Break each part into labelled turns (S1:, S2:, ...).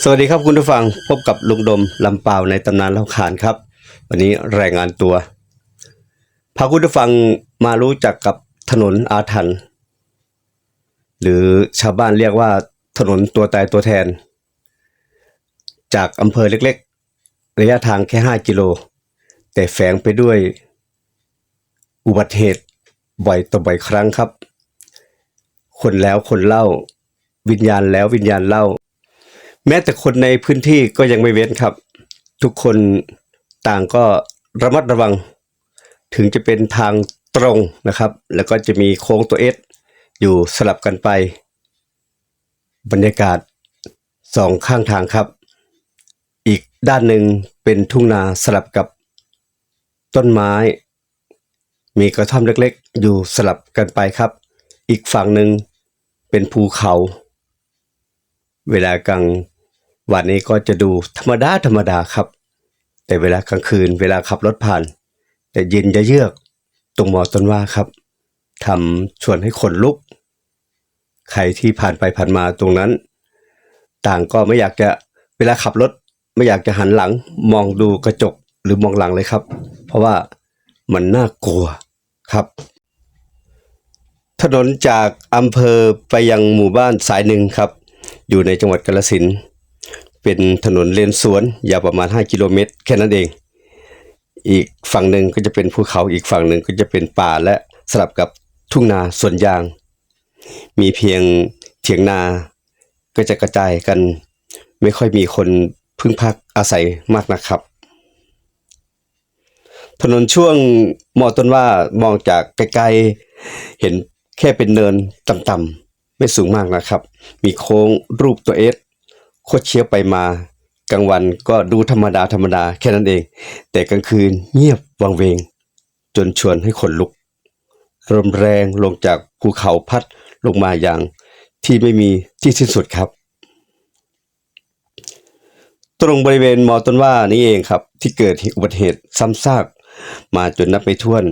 S1: สวัสดีครับคุณผู้ฟังพบกับลุงดมลำเปล่าในตำนานเล่าขานครับ วันนี้รายงานตัวพาคุณผู้ฟังมารู้จักกับถนนอาถรรพ์หรือชาวบ้านเรียกว่าถนนตัวตายตัวแทน จากอำเภอเล็กๆ ระยะทางแค่ 5 กิโล แต่แฝงไปด้วยอุบัติเหตุบ่อยต่อบ่อยครั้งครับ คนแล้วคนเล่า วิญญาณแล้ววิญญาณเล่า แม้แต่คนในพื้นที่ก็ยังไม่เว้นครับ ทุกคนต่างก็ระมัดระวัง ถึงจะเป็นทางตรงนะครับ แล้วก็จะมีโค้งตัวเอสอยู่สลับกันไป บรรยากาศสองข้างทางครับ อีกด้านหนึ่งเป็นทุ่งนาสลับกับต้นไม้ มีกระท่อมเล็กๆ อยู่สลับกันไปครับ อีกฝั่งหนึ่งเป็นภูเขา เวลากลาง วันนี้ก็จะดูธรรมดาธรรมดาครับ แต่เวลากลางคืนเวลาขับรถผ่าน แต่เย็นจะเยือกตรงหมอต้นว่าครับทำชวนให้ขนลุก ใครที่ผ่านไปผ่านมาตรงนั้น ต่างก็ไม่อยากจะเวลาขับรถไม่อยากจะหันหลังมองดูกระจกหรือมองหลังเลยครับ เพราะว่ามันน่ากลัวครับ ถนนจากอำเภอไปยังหมู่บ้านสายหนึ่งครับ อยู่ในจังหวัดกาฬสินธุ์ เป็นถนนเลนสวนยาวประมาณ 5 กิโลเมตร แค่นั้นเอง อีกฝั่งหนึ่งก็จะเป็นภูเขาอีกฝั่งหนึ่งก็จะเป็นป่าและสลับกับทุ่งนาสวนยาง มีเพียงเถียงนาก็จะกระจายกัน ไม่ค่อยมีคนพึ่งพักอาศัยมากนะครับ ถนนช่วงมอต้นว่ามองจากไกลๆเห็นแค่เป็นเนินต่ำๆไม่สูงมากนะครับ มีโค้งรูปตัวเอส โคดเชียวไปมากลางวันก็ดูธรรมดาธรรมดาแค่นั้นเอง แต่กลางคืนเงียบวังเวง จนชวนให้ขนลุกลมแรงลงจากภูเขาพัดลงมาอย่างที่ไม่มีที่สิ้นสุดครับ ตรงบริเวณมอต้นว่านี้เองครับ ที่เกิดอุบัติเหตุซ้ำซาก มาจนนับไม่ถ้วน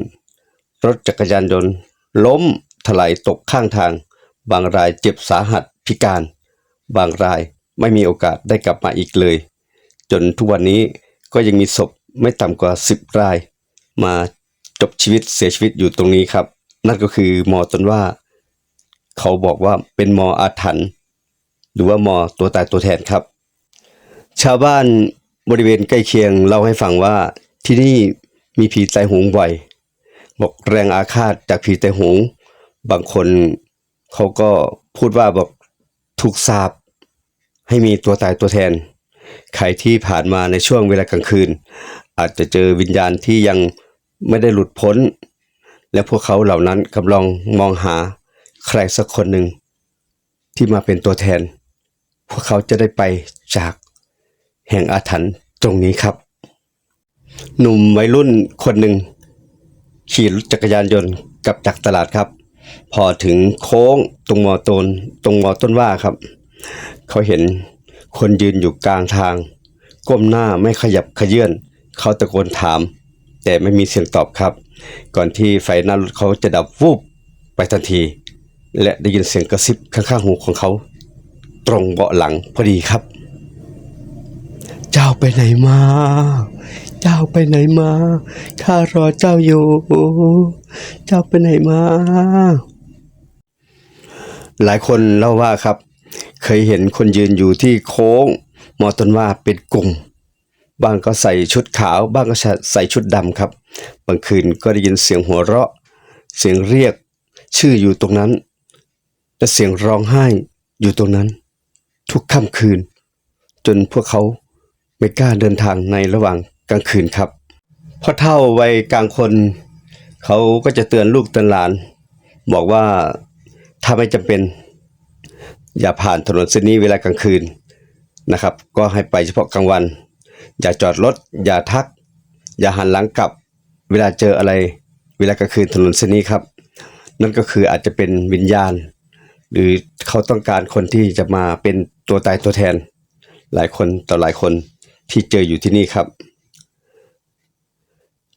S1: รถจักรยานยนต์ล้มถลายตกข้างทาง บางรายเจ็บสาหัสพิการ บางราย ไม่มีโอกาสได้กลับมาอีกเลย จนทุกวันนี้ก็ยังมีศพไม่ต่ำกว่า 10 ราย มาจบชีวิตเสียชีวิตอยู่ตรงนี้ครับ นั่นก็คือมอต้นว่า เขาบอกว่าเป็นมออาถรรพ์หรือว่ามอตัวตายตัวแทนครับ ชาวบ้านบริเวณใกล้เคียงเล่าให้ฟังว่าที่นี่มีผีตายหงบ่อยบอกแรงอาฆาตจากผีตายหง บางคนเขาก็พูดว่าบอกถูกสาป ให้มีตัวตายตัวแทน ใครที่ผ่านมาในช่วงเวลากลางคืน อาจจะเจอวิญญาณที่ยังไม่ได้หลุดพ้น และพวกเขาเหล่านั้นกำลังมองหาใครสักคนหนึ่ง ที่มาเป็นตัวแทน พวกเขาจะได้ไปจากแห่งอาถรรพ์ตรงนี้ครับ หนุ่มวัยรุ่นคนหนึ่ง ขี่รถจักรยานยนต์กลับจากตลาดครับ พอถึงโค้งตรงมอต้นตรงมอต้นว่าครับ เขาเห็นคนยืนอยู่กลางทาง ก้มหน้าไม่ขยับขยื่นเขาตะโกนถาม แต่ไม่มีเสียงตอบครับ ก่อนที่ไฟหน้ารถเขาจะดับวูบไปทันที และได้ยินเสียงกระซิบข้างๆหูของเขา ตรงเบาะหลังพอดีครับ เจ้าไปไหนมา เจ้าไปไหนมาข้ารอเจ้าอยู่ เจ้าไปไหนมา หลายคนเล่าว่าครับเค ยเห็นคนยืนอยู่ที่โค้งมอต้นว่าเป็นกลุ่มบางก็ใส่ชุดขาวบ้างก็ใส่ชุดดำครับ บางคืนก็ได้ยินเสียงหัวเราะ เสียงเรียกชื่ออยู่ตรงนั้น และเสียงร้องไห้อยู่ตรงนั้น ทุกค่ำคืน จนพวกเขาไม่กล้าเดินทางในระหว่างกลางคืนครับพ่อเท่าวัยกลางคน เขาก็จะเตือนลูกเตือนหลาน บอกว่าถ้าไม่จำเป็น อย่าผ่านถนนเส้นนี้เวลากลางคืนนะครับ ก็ให้ไปเฉพาะกลางวัน อย่าจอดรถ อย่าทัก อย่าหันหลังกลับ เวลาเจออะไร เวลากลางคืนถนนเส้นนี้ครับ นั่นก็คืออาจจะเป็นวิญญาณ หรือเขาต้องการคนที่จะมาเป็นตัวตายตัวแทน หลายคนต่อหลายคนที่เจออยู่ที่นี่ครับ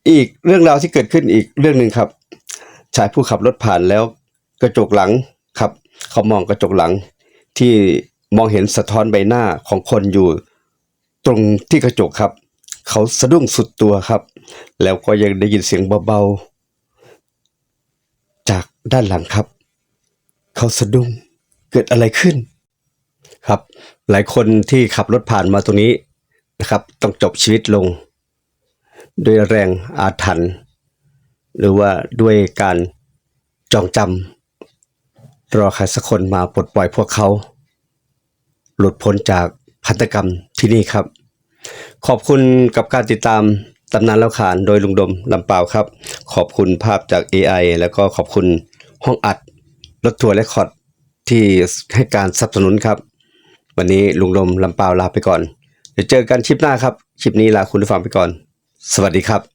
S1: อีกเรื่องราวที่เกิดขึ้นอีกเรื่องหนึ่งครับ ชายผู้ขับรถผ่านแล้ว กระจกหลังครับ เขามองกระจกหลัง ที่มองเห็นสะท้อนใบหน้าของคนอยู่ ตรงที่กระจกครับ เขาสะดุ้งสุดตัวครับ แล้วก็ยังได้ยินเสียงเบาๆ จากด้านหลังครับ เขาสะดุ้งเกิดอะไรขึ้นครับ หลายคนที่ขับรถผ่านมาตรงนี้นะครับ ต้องจบชีวิตลง ด้วยแรงอาถรรพ์หรือว่าด้วยการจองจำ รอใครสักคนมาปลดปล่อยพวกเขา หลุดพ้นจากพันธกรรมที่นี่ครับ ขอบคุณกับการติดตามตำนานเล่าขานโดยลุงดมลำเปล่าครับ ขอบคุณภาพจาก AI แล้วก็ขอบคุณห้องอัดรถทัวร์และคอร์ดที่ให้การสนับสนุนครับ วันนี้ลุงดมลำเปล่าลาไปก่อน เดี๋ยวเจอกันคลิปหน้าครับ คลิปนี้ลาคุณผู้ฟังไปก่อน สวัสดีครับ